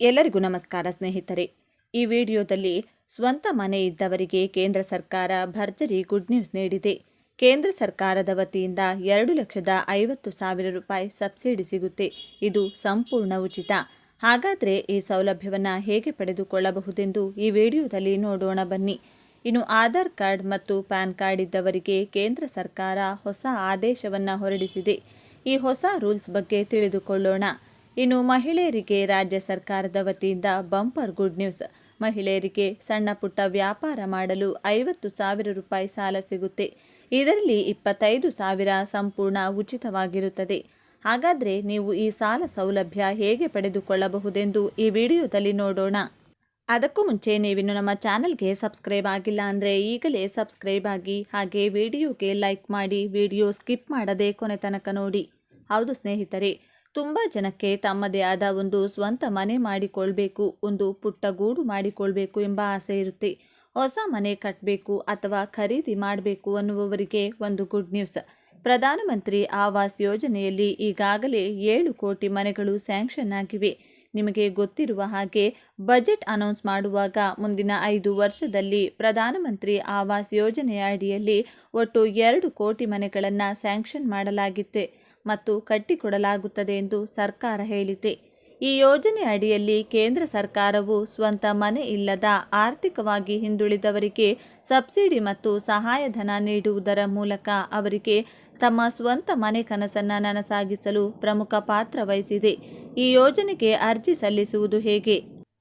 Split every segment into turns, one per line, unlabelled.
ಎಲ್ಲರಿಗೂ ನಮಸ್ಕಾರ ಸ್ನೇಹಿತರೆ. ಈ ವಿಡಿಯೋದಲ್ಲಿ ಸ್ವಂತ ಮನೆ ಇದ್ದವರಿಗೆ ಕೇಂದ್ರ ಸರ್ಕಾರ ಭರ್ಜರಿ ಗುಡ್ ನ್ಯೂಸ್ ನೀಡಿದೆ. ಕೇಂದ್ರ ಸರ್ಕಾರದ ವತಿಯಿಂದ ಎರಡು ಲಕ್ಷದ ಐವತ್ತು ಸಾವಿರ ರೂಪಾಯಿ ಸಬ್ಸಿಡಿ ಸಿಗುತ್ತೆ. ಇದು ಸಂಪೂರ್ಣ ಉಚಿತ. ಹಾಗಾದರೆ ಈ ಸೌಲಭ್ಯವನ್ನು ಹೇಗೆ ಪಡೆದುಕೊಳ್ಳಬಹುದೆಂದು ಈ ವಿಡಿಯೋದಲ್ಲಿ ನೋಡೋಣ ಬನ್ನಿ. ಇನ್ನು ಆಧಾರ್ ಕಾರ್ಡ್ ಮತ್ತು ಪ್ಯಾನ್ ಕಾರ್ಡ್ ಇದ್ದವರಿಗೆ ಕೇಂದ್ರ ಸರ್ಕಾರ ಹೊಸ ಆದೇಶವನ್ನು ಹೊರಡಿಸಿದೆ. ಈ ಹೊಸ ರೂಲ್ಸ್ ಬಗ್ಗೆ ತಿಳಿದುಕೊಳ್ಳೋಣ. ಇನ್ನು ಮಹಿಳೆಯರಿಗೆ ರಾಜ್ಯ ಸರ್ಕಾರದ ವತಿಯಿಂದ ಬಂಪರ್ ಗುಡ್ ನ್ಯೂಸ್. ಮಹಿಳೆಯರಿಗೆ ಸಣ್ಣ ಪುಟ್ಟ ವ್ಯಾಪಾರ ಮಾಡಲು ಐವತ್ತು ಸಾವಿರ ರೂಪಾಯಿ ಸಾಲ ಸಿಗುತ್ತೆ. ಇದರಲ್ಲಿ ಇಪ್ಪತ್ತೈದು ಸಾವಿರ ಸಂಪೂರ್ಣ ಉಚಿತವಾಗಿರುತ್ತದೆ. ಹಾಗಾದರೆ ನೀವು ಈ ಸಾಲ ಸೌಲಭ್ಯ ಹೇಗೆ ಪಡೆದುಕೊಳ್ಳಬಹುದೆಂದು ಈ ವಿಡಿಯೋದಲ್ಲಿ ನೋಡೋಣ. ಅದಕ್ಕೂ ಮುಂಚೆ ನೀವಿನ್ನು ನಮ್ಮ ಚಾನಲ್ಗೆ ಸಬ್ಸ್ಕ್ರೈಬ್ ಆಗಿಲ್ಲ ಅಂದರೆ ಈಗಲೇ ಸಬ್ಸ್ಕ್ರೈಬ್ ಆಗಿ ಹಾಗೆ ವಿಡಿಯೋಗೆ ಲೈಕ್ ಮಾಡಿ ವಿಡಿಯೋ ಸ್ಕಿಪ್ ಮಾಡದೆ ಕೊನೆ ತನಕ ನೋಡಿ. ಹೌದು ಸ್ನೇಹಿತರೆ ತುಂಬ ಜನಕ್ಕೆ ತಮ್ಮದೇ ಆದ ಒಂದು ಸ್ವಂತ ಮನೆ ಮಾಡಿಕೊಳ್ಬೇಕು, ಒಂದು ಪುಟ್ಟ ಗೂಡು ಮಾಡಿಕೊಳ್ಬೇಕು ಎಂಬ ಆಸೆ ಇರುತ್ತೆ. ಹೊಸ ಮನೆ ಕಟ್ಟಬೇಕು ಅಥವಾ ಖರೀದಿ ಮಾಡಬೇಕು ಅನ್ನುವವರಿಗೆ ಒಂದು ಗುಡ್ ನ್ಯೂಸ್ ಪ್ರಧಾನಮಂತ್ರಿ ಆವಾಸ್ ಯೋಜನೆಯಲ್ಲಿ ಈಗಾಗಲೇ ಏಳು ಕೋಟಿ ಮನೆಗಳು ಸ್ಯಾಂಕ್ಷನ್ ಆಗಿವೆ. ನಿಮಗೆ ಗೊತ್ತಿರುವ ಹಾಗೆ ಬಜೆಟ್ ಅನೌನ್ಸ್ ಮಾಡುವಾಗ ಮುಂದಿನ ಐದು ವರ್ಷದಲ್ಲಿ ಪ್ರಧಾನಮಂತ್ರಿ ಆವಾಸ್ ಯೋಜನೆಯ ಅಡಿಯಲ್ಲಿ ಒಟ್ಟು ಎರಡು ಕೋಟಿ ಮನೆಗಳನ್ನು ಸ್ಯಾಂಕ್ಷನ್ ಮಾಡಲಾಗಿತ್ತೆ. ಮತ್ತು ಕಟ್ಟಿಕೊಡಲಾಗುತ್ತದೆ ಎಂದು ಸರ್ಕಾರ ಹೇಳಿದೆ. ಈ ಯೋಜನೆ ಅಡಿಯಲ್ಲಿ ಕೇಂದ್ರ ಸರ್ಕಾರವು ಸ್ವಂತ ಮನೆ ಇಲ್ಲದ ಆರ್ಥಿಕವಾಗಿ ಹಿಂದುಳಿದವರಿಗೆ ಸಬ್ಸಿಡಿ ಮತ್ತು ಸಹಾಯಧನ ನೀಡುವುದರ ಮೂಲಕ ಅವರಿಗೆ ತಮ್ಮ ಸ್ವಂತ ಮನೆ ಕನಸನ್ನು ನನಸಾಗಿಸಲು ಪ್ರಮುಖ ಪಾತ್ರ ವಹಿಸಿದೆ. ಈ ಯೋಜನೆಗೆ ಅರ್ಜಿ ಸಲ್ಲಿಸುವುದು ಹೇಗೆ?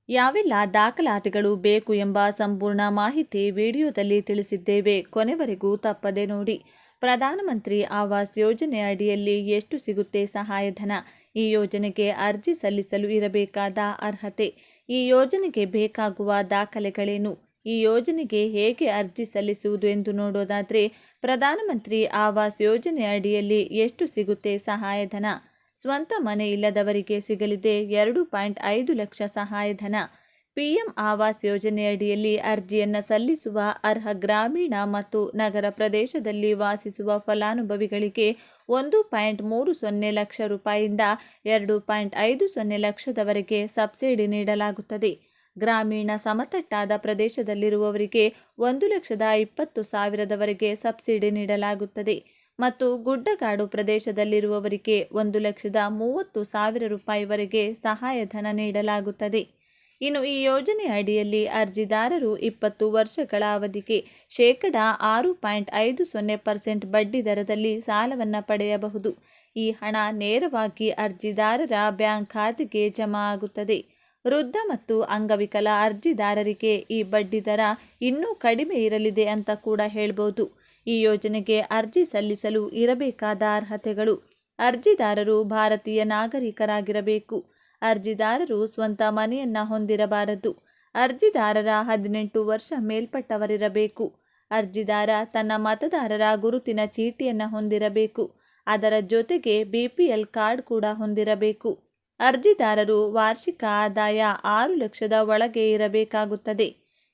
ಯಾವೆಲ್ಲ ದಾಖಲಾತಿಗಳು ಬೇಕು ಎಂಬ ಸಂಪೂರ್ಣ ಮಾಹಿತಿ ವಿಡಿಯೋದಲ್ಲಿ ತಿಳಿಸಿದ್ದೇವೆ. ಕೊನೆವರೆಗೂ ತಪ್ಪದೆ ನೋಡಿ. ಪ್ರಧಾನಮಂತ್ರಿ ಆವಾಸ್ ಯೋಜನೆ ಅಡಿಯಲ್ಲಿ ಎಷ್ಟು ಸಿಗುತ್ತೆ ಸಹಾಯಧನ? ಈ ಯೋಜನೆಗೆ ಅರ್ಜಿ ಸಲ್ಲಿಸಲು ಇರಬೇಕಾದ ಅರ್ಹತೆ? ಈ ಯೋಜನೆಗೆ ಬೇಕಾಗುವ ದಾಖಲೆಗಳೇನು? ಈ ಯೋಜನೆಗೆ ಹೇಗೆ ಅರ್ಜಿ ಸಲ್ಲಿಸುವುದು ಎಂದು ನೋಡೋದಾದರೆ, ಪ್ರಧಾನಮಂತ್ರಿ ಆವಾಸ್ ಯೋಜನೆ ಅಡಿಯಲ್ಲಿ ಎಷ್ಟು ಸಿಗುತ್ತೆ ಸಹಾಯಧನ? ಸ್ವಂತ ಮನೆ ಇಲ್ಲದವರಿಗೆ ಸಿಗಲಿದೆ ಎರಡು ಪಾಯಿಂಟ್ ಐದು ಲಕ್ಷ ಸಹಾಯಧನ. ಪಿಎಂ ಆವಾಸ್ ಯೋಜನೆಯಡಿಯಲ್ಲಿ ಅರ್ಜಿಯನ್ನು ಸಲ್ಲಿಸುವ ಅರ್ಹ ಗ್ರಾಮೀಣ ಮತ್ತು ನಗರ ಪ್ರದೇಶದಲ್ಲಿ ವಾಸಿಸುವ ಫಲಾನುಭವಿಗಳಿಗೆ ಒಂದು ಪಾಯಿಂಟ್ ಮೂರು ಸೊನ್ನೆ ಲಕ್ಷ ರೂಪಾಯಿಯಿಂದ ಎರಡು ಪಾಯಿಂಟ್ ಐದು ಸೊನ್ನೆ ಲಕ್ಷದವರೆಗೆ ಸಬ್ಸಿಡಿ ನೀಡಲಾಗುತ್ತದೆ. ಗ್ರಾಮೀಣ ಸಮತಟ್ಟಾದ ಪ್ರದೇಶದಲ್ಲಿರುವವರಿಗೆ ಒಂದು ಲಕ್ಷದ ಇಪ್ಪತ್ತು ಸಾವಿರದವರೆಗೆ ಸಬ್ಸಿಡಿ ನೀಡಲಾಗುತ್ತದೆ ಮತ್ತು ಗುಡ್ಡಗಾಡು ಪ್ರದೇಶದಲ್ಲಿರುವವರಿಗೆ ಒಂದು ಲಕ್ಷದ ಮೂವತ್ತು ಸಾವಿರ ರೂಪಾಯಿವರೆಗೆ ಸಹಾಯಧನ ನೀಡಲಾಗುತ್ತದೆ. ಇನ್ನು ಈ ಯೋಜನೆ ಅಡಿಯಲ್ಲಿ ಅರ್ಜಿದಾರರು ಇಪ್ಪತ್ತು ವರ್ಷಗಳ ಅವಧಿಗೆ ಶೇಕಡ ಆರು ಪಾಯಿಂಟ್ ಐದು ಸೊನ್ನೆ ಪರ್ಸೆಂಟ್ ಬಡ್ಡಿ ದರದಲ್ಲಿ ಸಾಲವನ್ನು ಪಡೆಯಬಹುದು. ಈ ಹಣ ನೇರವಾಗಿ ಅರ್ಜಿದಾರರ ಬ್ಯಾಂಕ್ ಖಾತೆಗೆ ಜಮಾ ಆಗುತ್ತದೆ. ವೃದ್ಧ ಮತ್ತು ಅಂಗವಿಕಲ ಅರ್ಜಿದಾರರಿಗೆ ಈ ಬಡ್ಡಿ ದರ ಇನ್ನೂ ಕಡಿಮೆ ಇರಲಿದೆ ಅಂತ ಕೂಡ ಹೇಳ್ಬೋದು. ಈ ಯೋಜನೆಗೆ ಅರ್ಜಿ ಸಲ್ಲಿಸಲು ಇರಬೇಕಾದ ಅರ್ಹತೆಗಳು. ಅರ್ಜಿದಾರರು ಭಾರತೀಯ ನಾಗರಿಕರಾಗಿರಬೇಕು. ಅರ್ಜಿದಾರರು ಸ್ವಂತ ಮನೆಯನ್ನ ಹೊಂದಿರಬಾರದು. ಅರ್ಜಿದಾರರ ಹದಿನೆಂಟು ವರ್ಷ ಮೇಲ್ಪಟ್ಟವರಿರಬೇಕು. ಅರ್ಜಿದಾರ ತನ್ನ ಮತದಾರರ ಗುರುತಿನ ಚೀಟಿಯನ್ನು ಹೊಂದಿರಬೇಕು. ಅದರ ಜೊತೆಗೆ ಬಿಪಿಎಲ್ ಕಾರ್ಡ್ ಕೂಡ ಹೊಂದಿರಬೇಕು. ಅರ್ಜಿದಾರರು ವಾರ್ಷಿಕ ಆದಾಯ ಆರು ಲಕ್ಷದ ಒಳಗೆ ಇರಬೇಕಾಗುತ್ತದೆ.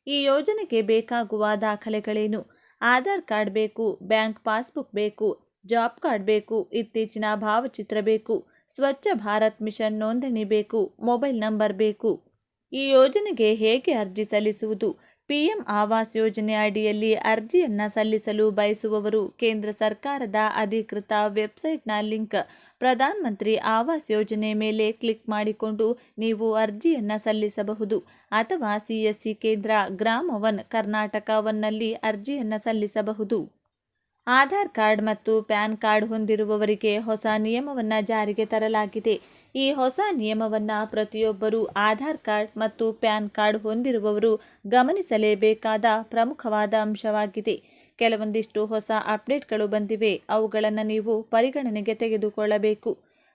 ಈ ಯೋಜನೆಗೆ ಬೇಕಾಗುವ ದಾಖಲೆಗಳೇನು? ಆಧಾರ್ ಕಾರ್ಡ್ ಬೇಕು, ಬ್ಯಾಂಕ್ ಪಾಸ್ಬುಕ್ ಬೇಕು, ಜಾಬ್ ಕಾರ್ಡ್ ಬೇಕು, ಇತ್ತೀಚಿನ ಭಾವಚಿತ್ರ ಬೇಕು ಸ್ವಚ್ಛ ಭಾರತ್ ಮಿಷನ್ ನೋಂದಣಿ ಬೇಕು, ಮೊಬೈಲ್ ನಂಬರ್ ಬೇಕು. ಈ ಯೋಜನೆಗೆ ಹೇಗೆ ಅರ್ಜಿ ಸಲ್ಲಿಸುವುದು? ಪಿಎಂ ಆವಾಸ್ ಯೋಜನೆ ಅಡಿಯಲ್ಲಿ ಅರ್ಜಿಯನ್ನು ಸಲ್ಲಿಸಲು ಬಯಸುವವರು ಕೇಂದ್ರ ಸರ್ಕಾರದ ಅಧಿಕೃತ ವೆಬ್ಸೈಟ್ನ ಲಿಂಕ್ ಪ್ರಧಾನ ಮಂತ್ರಿ ಆವಾಸ್ ಯೋಜನೆ ಮೇಲೆ ಕ್ಲಿಕ್ ಮಾಡಿಕೊಂಡು ನೀವು ಅರ್ಜಿಯನ್ನು ಸಲ್ಲಿಸಬಹುದು. ಅಥವಾ ಸಿಎಸ್ಸಿ ಕೇಂದ್ರ ಗ್ರಾಮ ಒನ್ ಕರ್ನಾಟಕ ಒನ್ನಲ್ಲಿ ಅರ್ಜಿಯನ್ನು ಸಲ್ಲಿಸಬಹುದು. ಆಧಾರ್ ಕಾರ್ಡ್ ಮತ್ತು ಪ್ಯಾನ್ ಕಾರ್ಡ್ ಹೊಂದಿರುವವರಿಗೆ ಹೊಸ ನಿಯಮವನ್ನು ಜಾರಿಗೆ ತರಲಾಗಿದೆ. ಈ ಹೊಸ ನಿಯಮವನ್ನು ಪ್ರತಿಯೊಬ್ಬರೂ ಆಧಾರ್ ಕಾರ್ಡ್ ಮತ್ತು ಪ್ಯಾನ್ ಕಾರ್ಡ್ ಹೊಂದಿರುವವರು ಗಮನಿಸಲೇಬೇಕಾದ ಪ್ರಮುಖವಾದ ಅಂಶವಾಗಿದೆ. ಕೆಲವೊಂದಿಷ್ಟು ಹೊಸ ಅಪ್ಡೇಟ್ಗಳು ಬಂದಿವೆ. ಅವುಗಳನ್ನು ನೀವು ಪರಿಗಣನೆಗೆ ತೆಗೆದುಕೊಳ್ಳಬೇಕು.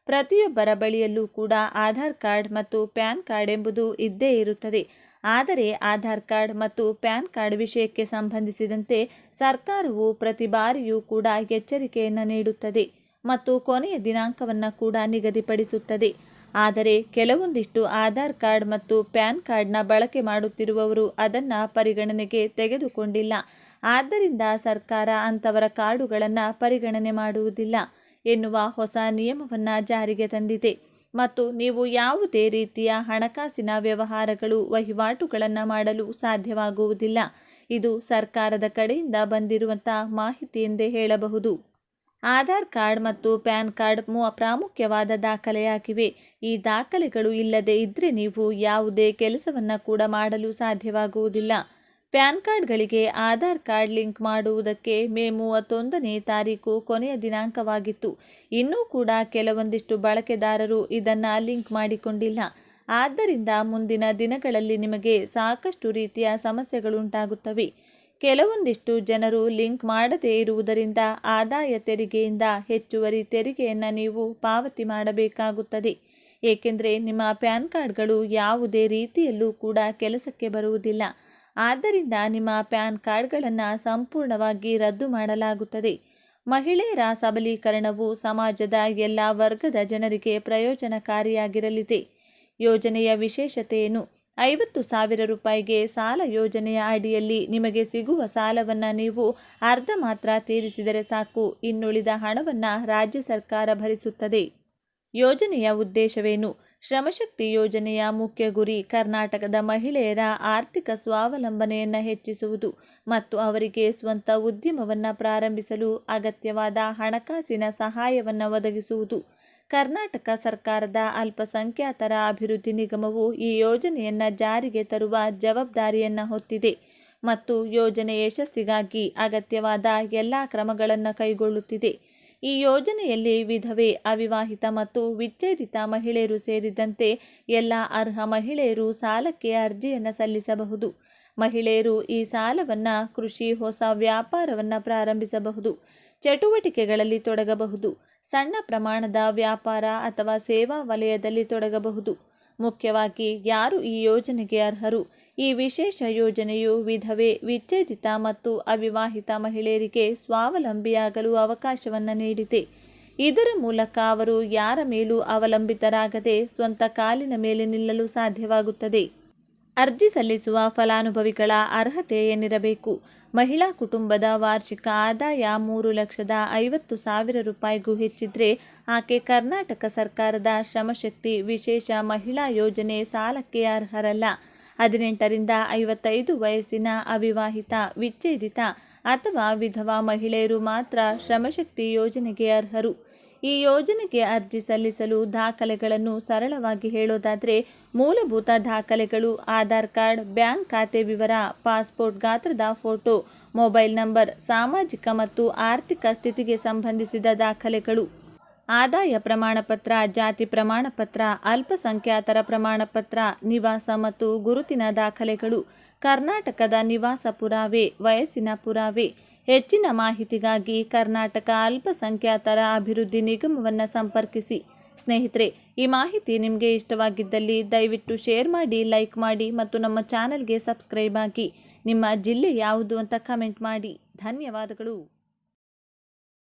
ಪ್ರತಿಯೊಬ್ಬರ ಬಳಿಯಲ್ಲೂ ಕೂಡ ಆಧಾರ್ ಕಾರ್ಡ್ ಮತ್ತು ಪ್ಯಾನ್ ಕಾರ್ಡ್ ಎಂಬುದು ಇದ್ದೇ ಇರುತ್ತದೆ. ಆದರೆ ಆಧಾರ್ ಕಾರ್ಡ್ ಮತ್ತು ಪ್ಯಾನ್ ಕಾರ್ಡ್ ವಿಷಯಕ್ಕೆ ಸಂಬಂಧಿಸಿದಂತೆ ಸರ್ಕಾರವು ಪ್ರತಿ ಬಾರಿಯೂ ಕೂಡ ಎಚ್ಚರಿಕೆಯನ್ನು ನೀಡುತ್ತದೆ ಮತ್ತು ಕೊನೆಯ ದಿನಾಂಕವನ್ನು ಕೂಡ ನಿಗದಿಪಡಿಸುತ್ತದೆ. ಆದರೆ ಕೆಲವೊಂದಿಷ್ಟು ಆಧಾರ್ ಕಾರ್ಡ್ ಮತ್ತು ಪ್ಯಾನ್ ಕಾರ್ಡ್ನ ಬಳಕೆ ಮಾಡುತ್ತಿರುವವರು ಅದನ್ನು ಪರಿಗಣನೆಗೆ ತೆಗೆದುಕೊಂಡಿಲ್ಲ. ಆದ್ದರಿಂದ ಸರ್ಕಾರ ಅಂಥವರ ಕಾರ್ಡುಗಳನ್ನು ಪರಿಗಣನೆ ಮಾಡುವುದಿಲ್ಲ ಎನ್ನುವ ಹೊಸ ನಿಯಮವನ್ನು ಜಾರಿಗೆ ತಂದಿದೆ. ಮತ್ತು ನೀವು ಯಾವುದೇ ರೀತಿಯ ಹಣಕಾಸಿನ ವ್ಯವಹಾರಗಳು, ವಹಿವಾಟುಗಳನ್ನು ಮಾಡಲು ಸಾಧ್ಯವಾಗುವುದಿಲ್ಲ. ಇದು ಸರ್ಕಾರದ ಕಡೆಯಿಂದ ಬಂದಿರುವಂಥ ಮಾಹಿತಿ ಎಂದೇ ಹೇಳಬಹುದು. ಆಧಾರ್ ಕಾರ್ಡ್ ಮತ್ತು ಪ್ಯಾನ್ ಕಾರ್ಡ್ ಪ್ರಾಮುಖ್ಯವಾದ ದಾಖಲೆಯಾಗಿವೆ. ಈ ದಾಖಲೆಗಳು ಇಲ್ಲದೆ ಇದ್ದರೆ ನೀವು ಯಾವುದೇ ಕೆಲಸವನ್ನು ಕೂಡ ಮಾಡಲು ಸಾಧ್ಯವಾಗುವುದಿಲ್ಲ. ಪ್ಯಾನ್ ಕಾರ್ಡ್ಗಳಿಗೆ ಆಧಾರ್ ಕಾರ್ಡ್ ಲಿಂಕ್ ಮಾಡುವುದಕ್ಕೆ ಮೇ ಮೂವತ್ತೊಂದನೇ ತಾರೀಕು ಕೊನೆಯ ದಿನಾಂಕವಾಗಿತ್ತು. ಇನ್ನೂ ಕೂಡ ಕೆಲವೊಂದಿಷ್ಟು ಬಳಕೆದಾರರು ಇದನ್ನು ಲಿಂಕ್ ಮಾಡಿಕೊಂಡಿಲ್ಲ. ಆದ್ದರಿಂದ ಮುಂದಿನ ದಿನಗಳಲ್ಲಿ ನಿಮಗೆ ಸಾಕಷ್ಟು ರೀತಿಯ ಸಮಸ್ಯೆಗಳುಂಟಾಗುತ್ತವೆ. ಕೆಲವೊಂದಿಷ್ಟು ಜನರು ಲಿಂಕ್ ಮಾಡದೇ ಇರುವುದರಿಂದ ಆದಾಯ ತೆರಿಗೆಯಿಂದ ಹೆಚ್ಚುವರಿ ತೆರಿಗೆಯನ್ನು ನೀವು ಪಾವತಿ ಮಾಡಬೇಕಾಗುತ್ತದೆ. ಏಕೆಂದರೆ ನಿಮ್ಮ ಪ್ಯಾನ್ ಕಾರ್ಡ್ಗಳು ಯಾವುದೇ ರೀತಿಯಲ್ಲೂ ಕೂಡ ಕೆಲಸಕ್ಕೆ ಬರುವುದಿಲ್ಲ. ಆದ್ದರಿಂದ ನಿಮ್ಮ ಪ್ಯಾನ್ ಕಾರ್ಡ್ಗಳನ್ನು ಸಂಪೂರ್ಣವಾಗಿ ರದ್ದು ಮಾಡಲಾಗುತ್ತದೆ. ಮಹಿಳೆಯರ ಸಬಲೀಕರಣವು ಸಮಾಜದ ಎಲ್ಲ ವರ್ಗದ ಜನರಿಗೆ ಪ್ರಯೋಜನಕಾರಿಯಾಗಿರಲಿದೆ. ಯೋಜನೆಯ ವಿಶೇಷತೆಯೇನು ಐವತ್ತು ಸಾವಿರ ರೂಪಾಯಿಗೆ ಸಾಲ ಯೋಜನೆಯ ಅಡಿಯಲ್ಲಿ ನಿಮಗೆ ಸಿಗುವ ಸಾಲವನ್ನು ನೀವು ಅರ್ಧ ಮಾತ್ರ ತೀರಿಸಿದರೆ ಸಾಕು. ಇನ್ನುಳಿದ ಹಣವನ್ನು ರಾಜ್ಯ ಸರ್ಕಾರ ಭರಿಸುತ್ತದೆ. ಯೋಜನೆಯ ಉದ್ದೇಶವೇನು? ಶ್ರಮಶಕ್ತಿ ಯೋಜನೆಯ ಮುಖ್ಯ ಗುರಿ ಕರ್ನಾಟಕದ ಮಹಿಳೆಯರ ಆರ್ಥಿಕ ಸ್ವಾವಲಂಬನೆಯನ್ನು ಹೆಚ್ಚಿಸುವುದು ಮತ್ತು ಅವರಿಗೆ ಸ್ವಂತ ಉದ್ಯಮವನ್ನು ಪ್ರಾರಂಭಿಸಲು ಅಗತ್ಯವಾದ ಹಣಕಾಸಿನ ಸಹಾಯವನ್ನು ಒದಗಿಸುವುದು. ಕರ್ನಾಟಕ ಸರ್ಕಾರದ ಅಲ್ಪಸಂಖ್ಯಾತರ ಅಭಿವೃದ್ಧಿ ನಿಗಮವು ಈ ಯೋಜನೆಯನ್ನು ಜಾರಿಗೆ ತರುವ ಜವಾಬ್ದಾರಿಯನ್ನು ಹೊತ್ತಿದೆ ಮತ್ತು ಯೋಜನೆ ಯಶಸ್ಸಿಗಾಗಿ ಅಗತ್ಯವಾದ ಎಲ್ಲ ಕ್ರಮಗಳನ್ನು ಕೈಗೊಳ್ಳುತ್ತಿದೆ. ಈ ಯೋಜನೆಯಲ್ಲಿ ವಿಧವೆ, ಅವಿವಾಹಿತ ಮತ್ತು ವಿಚ್ಛೇದಿತ ಮಹಿಳೆಯರು ಸೇರಿದಂತೆ ಎಲ್ಲ ಅರ್ಹ ಮಹಿಳೆಯರು ಸಾಲಕ್ಕೆ ಅರ್ಜಿಯನ್ನು ಸಲ್ಲಿಸಬಹುದು. ಮಹಿಳೆಯರು ಈ ಸಾಲವನ್ನು ಕೃಷಿ, ಹೊಸ ವ್ಯಾಪಾರವನ್ನು ಪ್ರಾರಂಭಿಸಬಹುದು. ಚಟುವಟಿಕೆಗಳಲ್ಲಿ ತೊಡಗಬಹುದು. ಸಣ್ಣ ಪ್ರಮಾಣದ ವ್ಯಾಪಾರ ಅಥವಾ ಸೇವಾ ವಲಯದಲ್ಲಿ ತೊಡಗಬಹುದು. ಮುಖ್ಯವಾಗಿ ಯಾರು ಈ ಯೋಜನೆಗೆ ಅರ್ಹರು? ಈ ವಿಶೇಷ ಯೋಜನೆಯು ವಿಧವೆ, ವಿಚ್ಛೇದಿತ ಮತ್ತು ಅವಿವಾಹಿತ ಮಹಿಳೆಯರಿಗೆ ಸ್ವಾವಲಂಬಿಯಾಗಲು ಅವಕಾಶವನ್ನು ನೀಡಿದೆ. ಇದರ ಮೂಲಕ ಅವರು ಯಾರ ಮೇಲೂ ಅವಲಂಬಿತರಾಗದೆ ಸ್ವಂತ ಕಾಲಿನ ಮೇಲೆ ನಿಲ್ಲಲು ಸಾಧ್ಯವಾಗುತ್ತದೆ. ಅರ್ಜಿ ಸಲ್ಲಿಸುವ ಫಲಾನುಭವಿಗಳ ಅರ್ಹತೆ ಏನಿರಬೇಕು? ಮಹಿಳಾ ಕುಟುಂಬದ ವಾರ್ಷಿಕ ಆದಾಯ ಮೂರು ಲಕ್ಷದ ಐವತ್ತು ಸಾವಿರ ರೂಪಾಯಿಗೂ ಹೆಚ್ಚಿದ್ರೆ ಆಕೆ ಕರ್ನಾಟಕ ಸರ್ಕಾರದ ಶ್ರಮಶಕ್ತಿ ವಿಶೇಷ ಮಹಿಳಾ ಯೋಜನೆ ಸಾಲಕ್ಕೆ ಅರ್ಹರಲ್ಲ. ಹದಿನೆಂಟರಿಂದ ಐವತ್ತೈದು ವಯಸ್ಸಿನ ಅವಿವಾಹಿತ, ವಿಚ್ಛೇದಿತ ಅಥವಾ ವಿಧವಾ ಮಹಿಳೆಯರು ಮಾತ್ರ ಶ್ರಮಶಕ್ತಿ ಯೋಜನೆಗೆ ಅರ್ಹರು. ಈ ಯೋಜನೆಗೆ ಅರ್ಜಿ ಸಲ್ಲಿಸಲು ದಾಖಲೆಗಳನ್ನು ಸರಳವಾಗಿ ಹೇಳೋದಾದರೆ ಮೂಲಭೂತ ದಾಖಲೆಗಳು, ಆಧಾರ್ ಕಾರ್ಡ್, ಬ್ಯಾಂಕ್ ಖಾತೆ ವಿವರ, ಪಾಸ್ಪೋರ್ಟ್ ಗಾತ್ರದ ಫೋಟೋ, ಮೊಬೈಲ್ ನಂಬರ್, ಸಾಮಾಜಿಕ ಮತ್ತು ಆರ್ಥಿಕ ಸ್ಥಿತಿಗೆ ಸಂಬಂಧಿಸಿದ ದಾಖಲೆಗಳು. ಆದಾಯ ಪ್ರಮಾಣಪತ್ರ, ಜಾತಿ ಪ್ರಮಾಣಪತ್ರ, ಅಲ್ಪಸಂಖ್ಯಾತರ ಪ್ರಮಾಣಪತ್ರ, ನಿವಾಸ ಮತ್ತು ಗುರುತಿನ ದಾಖಲೆಗಳು, ಕರ್ನಾಟಕದ ನಿವಾಸ ಪುರಾವೆ ವಯಸ್ಸಿನ ಪುರಾವೆ. ಹೆಚ್ಚಿನ ಮಾಹಿತಿಗಾಗಿ ಕರ್ನಾಟಕ ಅಲ್ಪಸಂಖ್ಯಾತರ ಅಭಿವೃದ್ಧಿ ನಿಗಮವನ್ನು ಸಂಪರ್ಕಿಸಿ. ಸ್ನೇಹಿತರೆ, ಈ ಮಾಹಿತಿ ನಿಮಗೆ ಇಷ್ಟವಾಗಿದ್ದಲ್ಲಿ ದಯವಿಟ್ಟು ಶೇರ್ ಮಾಡಿ, ಲೈಕ್ ಮಾಡಿ ಮತ್ತು ನಮ್ಮ ಚಾನಲ್ಗೆ ಸಬ್ಸ್ಕ್ರೈಬ್ ಆಗಿ. ನಿಮ್ಮ ಜಿಲ್ಲೆ ಯಾವುದು ಅಂತ ಕಮೆಂಟ್ ಮಾಡಿ. ಧನ್ಯವಾದಗಳು.